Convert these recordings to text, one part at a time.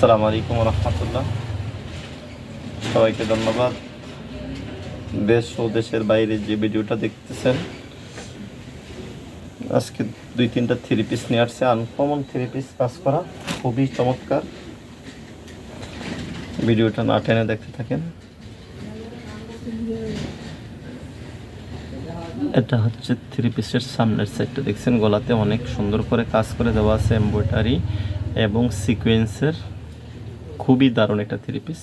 আসসালামু আলাইকুম রহমতুল্লাহ। সবাইকে ধন্যবাদ। দেশ ও দেশের বাইরে যে ভিডিওটা দেখতেছেন, আজকে দুই তিনটা থ্রি পিস নিয়ে আসছে। আনকমন থ্রি পিস কাজ করা, খুবই চমৎকার। ভিডিওটা না টেনে দেখতে থাকেন। এটা হচ্ছে থ্রি পিসের সামনের সাইডটা দেখছেন, গলাতে অনেক সুন্দর করে কাজ করে দেওয়া আছে এমব্রয়ডারি এবং সিকোয়েন্সের খুবই দারুণ একটা থ্রি পিস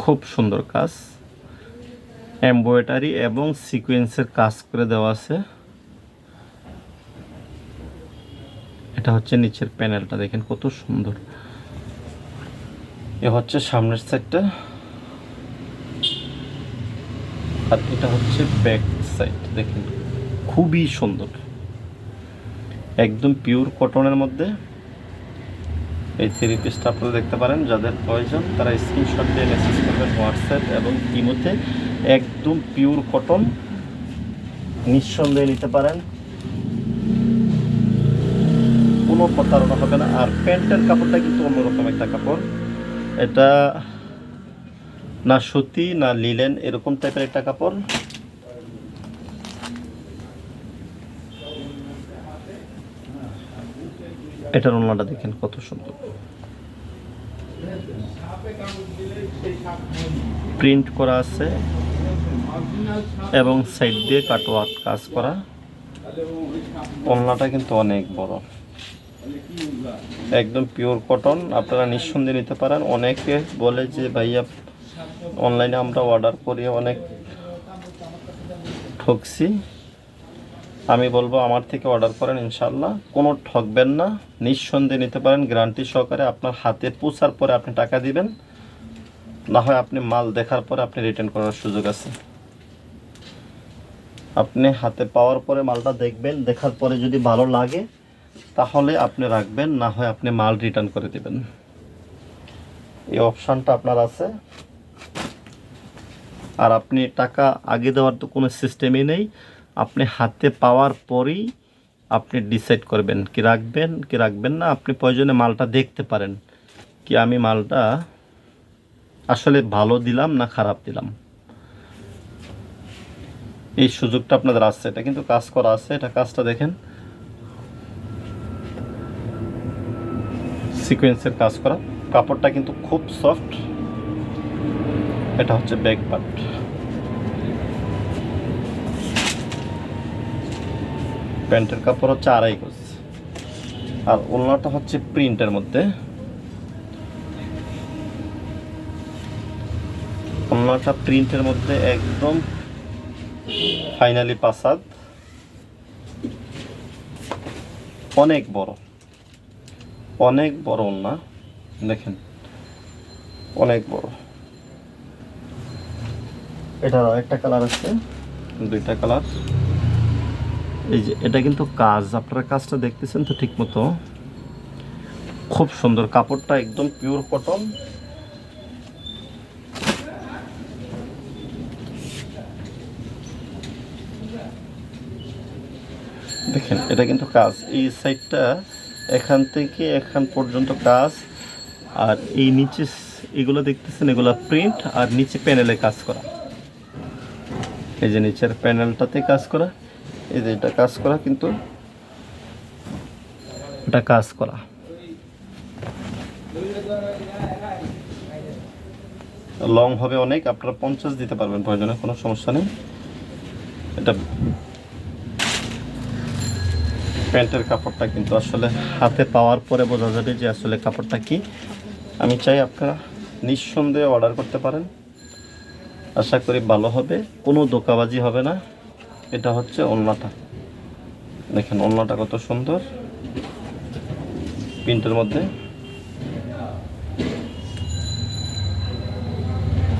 খুব সুন্দর কাজ। এমব্রয়ডারি এবং সিকোয়েন্সের কাজ করে দেওয়া আছে। এটা হচ্ছে নিচের প্যানেলটা দেখেন কত সুন্দর। এ হচ্ছে সামনের সাইডটা আর এটা হচ্ছে ব্যাক সাইড দেখেন। খুবই সুন্দর। একদম পিওর কটনের মধ্যে। এই থ্রি পিসটা আপনারা দেখতে পারেন, যাদের প্রয়োজন, তারা স্ক্রিনশট দিয়ে মেসেজ করবেন হোয়াটসঅ্যাপ এবং ইমোতে একদম পিওর কটন নিঃসন্দেহে নিতে পারেন। কোনো প্রতারণা হবে না। আর প্যান্টের কাপড়টা কিন্তু অন্যরকম একটা কাপড়। এটা না সুতি, না লিলেন, এরকম টাইপের একটা কাপড়? এটার ওনাটা দেখেন কত সুন্দর। প্রিন্ট করা আছে এবং সাইড দিয়ে কাটওয়ার্ক কাজ করা। ওলনাটা কিন্তু অনেক বড়। একদম পিওর কটন আপনারা নিঃসন্দেহে নিতে পারেন। অনেকে বলে যে, ভাইয়া অনলাইনে আমরা অর্ডার করি অনেক ঠকছি। আমি বলব আমার থেকে অর্ডার করেন ইনশাল্লাহ কোনো ঠকবেন না। নিঃসন্দেহে নিতে পারেন। গ্যারান্টি সহকারে আপনার হাতে পৌঁছার পরে আপনি টাকা দিবেন। না হয় আপনি মাল দেখার পরে আপনি রিটার্ন করার সুযোগ আছে। আপনি হাতে পাওয়ার পরে মালটা দেখবেন, দেখার পরে যদি ভালো লাগে, তাহলে আপনি রাখবেন। না হয় আপনি মাল রিটার্ন করে দিবেন। এই অপশানটা আপনার আছে। আর আপনি টাকা আগে দেওয়ার তো কোনো সিস্টেমই নেই। আপনি হাতে পাওয়ার পরেই আপনি ডিসাইড করবেন কি রাখবেন কি রাখবেন না। আপনি প্রয়োজনে মালটা দেখতে পারেন কি আমি মালটা আসলে ভালো দিলাম না খারাপ দিলাম। এই সুযোগটা আপনাদের আসছে এটা কিন্তু কাজ করা আছে। এটা কাজটা দেখেন। সিকোয়েন্সের কাজ করা। কাপড়টা কিন্তু খুব সফট এটা হচ্ছে ব্যাক পার্ট প্যান্টের কাপড় হচ্ছে আড়াই গজ। আর ওলনাটা হচ্ছে প্রিন্টের মধ্যে। ওলনাটা প্রিন্টের মধ্যে একদম ফাইনালি পাসাদ। অনেক বড়। অনেক বড় ওলনা। দেখেন, অনেক বড়। এটার একটা কালার আছে। দুইটা কালার এই যে, এটা কিন্তু কাজ। আপনারা কাজটা দেখতেছেন তো ঠিক মতো। খুব সুন্দর। কাপড়টা একদম পিওর কটন দেখেন, এটা কিন্তু কাজ। এই সাইডটা এখান থেকে এখান পর্যন্ত কাজ। আর এই নিচে, এগুলো দেখতেছেন, এগুলো প্রিন্ট আর নিচে প্যানেলে কাজ করা। এই যে নিচের প্যানেলটাতে কাজ করা, এই যে এটা কাজ করা কিন্তু এটা কাজ করা। লং হবে অনেক, আপনারা পঞ্চাশ দিতে পারবেন প্রয়োজনে, কোনো সমস্যা নেই। এটা প্যান্টের কাপড়টা কিন্তু আসলে হাতে পাওয়ার পরে বোঝা যাবে যে আসলে কাপড়টা কি। আমি চাই আপনারা নিঃসন্দেহে অর্ডার করতে পারেন। আশা করি ভালো হবে। কোনো দোকাবাজি হবে না। এটা হচ্ছে ওলনাটা। দেখেন ওলনাটা কত সুন্দর। প্রিন্টের মধ্যে।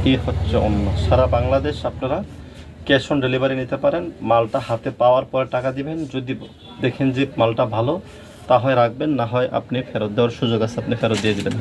এই হচ্ছে ওলনা। সারা বাংলাদেশ আপনারা ক্যাশ অন ডেলিভারি নিতে পারেন। মালটা হাতে পাওয়ার পরে টাকা দিবেন। যদি দেখেন যে মালটা ভালো তা হয় রাখবেন। না হয় আপনি ফেরত দেওয়ার সুযোগ আছে, আপনি ফেরত দিয়ে দেবেন।